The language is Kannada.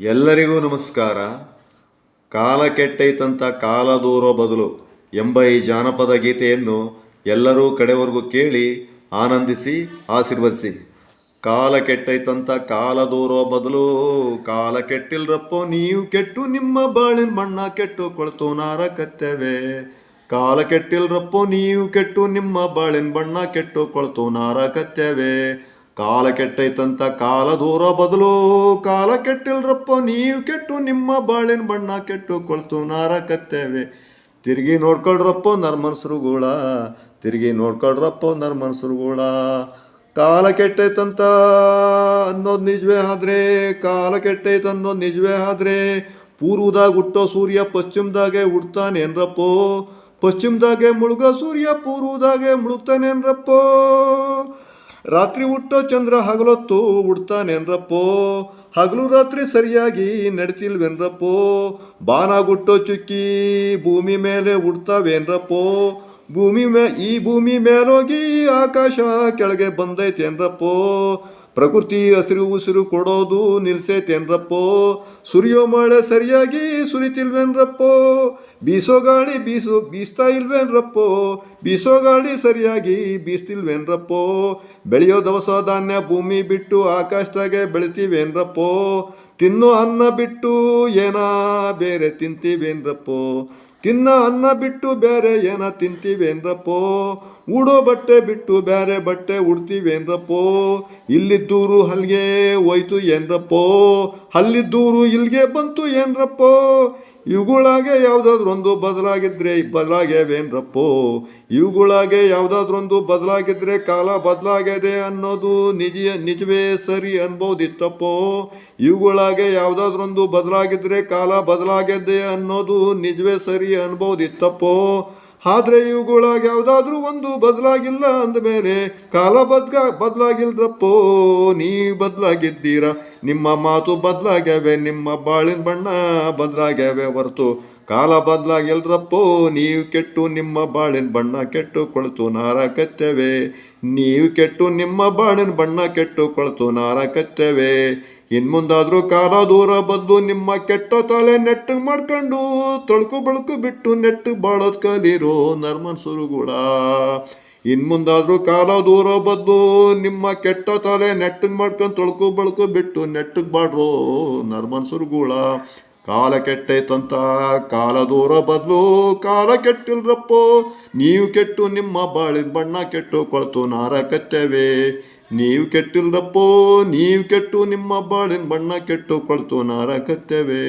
ಎಲ್ಲರಿಗೂ ನಮಸ್ಕಾರ. ಕಾಲ ಕೆಟ್ಟೈತಂತ ಕಾಲ ದೂರೋ ಬದಲು ಎಂಬ ಈ ಜಾನಪದ ಗೀತೆಯನ್ನು ಎಲ್ಲರೂ ಕಡೆವರೆಗೂ ಕೇಳಿ ಆನಂದಿಸಿ, ಆಶೀರ್ವದಿಸಿ. ಕಾಲ ಕೆಟ್ಟೈತಂತ ಕಾಲ ದೂರೋ ಬದಲು ಕಾಲ ಕೆಟ್ಟಿಲ್ರಪ್ಪೋ, ನೀವು ಕೆಟ್ಟು ನಿಮ್ಮ ಬಾಳಿನ ಬಣ್ಣ ಕೆಟ್ಟು ಕೊಳ್ತು ನಾರ ಕತ್ತೇವೆ. ಕಾಲ ಕೆಟ್ಟಿಲ್ರಪ್ಪೋ, ನೀವು ಕೆಟ್ಟು ನಿಮ್ಮ ಬಾಳಿನ ಬಣ್ಣ ಕೆಟ್ಟು ಕೊಳ್ತು ನಾರ ಕತ್ತೇವೆ. ಕಾಲ ಕೆಟ್ಟೈತಂತ ಕಾಲ ದೂರ ಬದಲು, ಕಾಲ ಕೆಟ್ಟಿಲ್ರಪ್ಪ, ನೀವು ಕೆಟ್ಟು ನಿಮ್ಮ ಬಾಳಿನ ಬಣ್ಣ ಕೆಟ್ಟು ಕೊಳ್ತು ನಾರ ಕತ್ತೇವೆ. ತಿರುಗಿ ನೋಡ್ಕೊಳ್ರಪ್ಪ ನರ್ಮನ್ಸರುಗಳ, ತಿರುಗಿ ನೋಡ್ಕೊಳ್ರಪ್ಪ ನರ್ಮನ್ಸರುಗಳ. ಕಾಲ ಕೆಟ್ಟೈತಂತ ಅನ್ನೋದು ನಿಜವೇ ಆದ್ರೆ, ಕಾಲ ಕೆಟ್ಟೈತೆ ಅನ್ನೋದು ನಿಜವೇ ಆದ್ರೆ, ಪೂರ್ವದಾಗ ಹುಟ್ಟೋ ಸೂರ್ಯ ಪಶ್ಚಿಮದಾಗೆ ಹುಡ್ತಾನೇನ್ರಪ್ಪೋ ಪಶ್ಚಿಮದಾಗೆ ಮುಳುಗೋ ಸೂರ್ಯ ಪೂರ್ವದಾಗೆ ಮುಳುಗ್ತಾನೇನ್ರಪ್ಪೋ ರಾತ್ರಿ ಹುಟ್ಟೋ ಚಂದ್ರ ಹಗಲೊತ್ತು ಉಡ್ತಾನೇನ್ರಪ್ಪೋ ಹಗಲು ರಾತ್ರಿ ಸರಿಯಾಗಿ ನಡ್ತಿಲ್ವೇನ್ರಪ್ಪೋ? ಬಾನಾಗುಟ್ಟೋ ಚುಕ್ಕಿ ಭೂಮಿ ಮೇಲೆ ಉಡ್ತಾವೇನ್ರಪ್ಪೋ ಭೂಮಿ ಮೇ ಈ ಭೂಮಿ ಮೇಲೋಗಿ ಆಕಾಶ ಕೆಳಗೆ ಬಂದೈತೇನ್ರಪ್ಪೋ? ಪ್ರಕೃತಿ ಹಸಿರು ಉಸಿರು ಕೊಡೋದು ನಿಲ್ಸೈತೇನ್ರಪ್ಪೋ ಸುರಿಯೋ ಮಳೆ ಸರಿಯಾಗಿ ಸುರಿತಿಲ್ವೇನ್ರಪ್ಪೋ ಬೀಸೋ ಗಾಳಿ ಬೀಸೋ, ಬೀಸ್ತಾ ಇಲ್ವೇನ್ರಪ್ಪೋ ಬೀಸೋ ಗಾಳಿ ಸರಿಯಾಗಿ ಬೀಸ್ತಿಲ್ವೇನ್ರಪ್ಪೋ ಬೆಳೆಯೋ ದವಸ ಧಾನ್ಯ ಭೂಮಿ ಬಿಟ್ಟು ಆಕಾಶದಾಗೆ ಬೆಳಿತೀವೇನ್ರಪ್ಪೋ ತಿನ್ನೋ ಅನ್ನ ಬಿಟ್ಟು ಏನಾ ಬೇರೆ ತಿಂತೀವೇನ್ರಪ್ಪೋ ತಿನ್ನ ಅನ್ನ ಬಿಟ್ಟು ಬೇರೆ ಏನ ತಿಂತೀವೇಂದ್ರಪ್ಪೋ? ಉಡೋ ಬಟ್ಟೆ ಬಿಟ್ಟು ಬೇರೆ ಬಟ್ಟೆ ಉಡ್ತೀವೇಂದ್ರಪ್ಪೋ? ಇಲ್ಲಿದ್ದೂರು ಹಲ್ಗೆ ಹೋಯ್ತು ಏನ್ರಪ್ಪೋ ಅಲ್ಲಿದ್ದೂರು ಇಲ್ಲಿಗೆ ಬಂತು ಏನ್ರಪ್ಪೋ ಇವುಗಳಾಗೆ ಯಾವುದಾದ್ರೊಂದು ಬದಲಾಗಿದ್ರೆ ಬದಲಾಗ್ಯಾವೇನ್ರಪ್ಪೋ? ಇವುಗಳಾಗೆ ಯಾವುದಾದ್ರೊಂದು ಬದಲಾಗಿದ್ರೆ ಕಾಲ ಬದಲಾಗಿದೆ ಅನ್ನೋದು ನಿಜ, ನಿಜವೇ ಸರಿ ಅನ್ಬೋದಿತ್ತಪ್ಪೋ? ಇವುಗಳಾಗೆ ಯಾವುದಾದ್ರೊಂದು ಬದಲಾಗಿದ್ರೆ ಕಾಲ ಬದಲಾಗಿದೆ ಅನ್ನೋದು ನಿಜವೇ ಸರಿ ಅನ್ಬೋದಿತ್ತಪ್ಪೋ? ಆದ್ರೆ ಇವುಗಳಾಗ ಯಾವುದಾದ್ರೂ ಒಂದು ಬದಲಾಗಿಲ್ಲ ಅಂದ ಮೇಲೆ ಕಾಲ ಬದ್ಗ ಬದಲಾಗಿಲ್ದಪ್ಪೋ ನೀವು ಬದಲಾಗಿದ್ದೀರ. ನಿಮ್ಮ ಮಾತು ಬದಲಾಗ್ಯಾವೆ, ನಿಮ್ಮ ಬಾಳಿನ ಬಣ್ಣ ಬದಲಾಗ್ಯಾವೆ ಹೊರತು. ಕಾಲ ಬದಲಾಗಿಲ್ರಪ್ಪೋ ನೀವು ಕೆಟ್ಟು ನಿಮ್ಮ ಬಾಳಿನ ಬಣ್ಣ ಕೆಟ್ಟು ಕೊಳ್ತು ನಾರ ಕತ್ತೇವೆ ನೀವು ಕೆಟ್ಟು ನಿಮ್ಮ ಬಾಳಿನ ಬಣ್ಣ ಕೆಟ್ಟು ಕೊಳ್ತು ನಾರ ಕತ್ತೇವೆ ಇನ್ ಮುಂದಾದ್ರೂ ಕಾಲ ದೂರ ಬಂದು ನಿಮ್ಮ ಕೆಟ್ಟ ತಲೆ ನೆಟ್ಟು ಮಾಡ್ಕೊಂಡು ತೊಳ್ಕು ಬಳಕು ಬಿಟ್ಟು ನೆಟ್ಟು ಬಾಳೋದ್ ಕಲಿರೋ ನರ್ಮನ್ ಸುರುಗುಡ ಇನ್ಮುಂದಾದ್ರೂ ಕಾಲ ದೂರ ಬದ್ದು ನಿಮ್ಮ ಕೆಟ್ಟ ತಲೆ ನೆಟ್ಟಗೆ ಮಾಡ್ಕೊಂಡು ತೊಳ್ಕು ಬಳಕು ಬಿಟ್ಟು ನೆಟ್ಟಗೆ ಬಾಡ್ರೋ ನರ್ಮನ್ ಸುರುಗುಳ. ಕಾಲ ಕೆಟ್ಟೈತಂತ ಕಾಲ ದೂರ ಬದಲು ಕಾಲ ಕೆಟ್ಟಿಲ್ರಪ್ಪೋ, ನೀವು ಕೆಟ್ಟು ನಿಮ್ಮ ಬಾಳಿನ ಬಣ್ಣ ಕೆಟ್ಟು ಕೊಳ್ತು ನಾರ ಕತ್ತೇವೆ. ನೀವು ಕೆಟ್ಟಿಲ್ದಪ್ಪೋ ನೀವು ಕೆಟ್ಟು ನಿಮ್ಮ ಬಾಳಿನ ಬಣ್ಣ ಕೆಟ್ಟು ಕೊಳ್ತು ನಾರ ಕತ್ತೇವೆ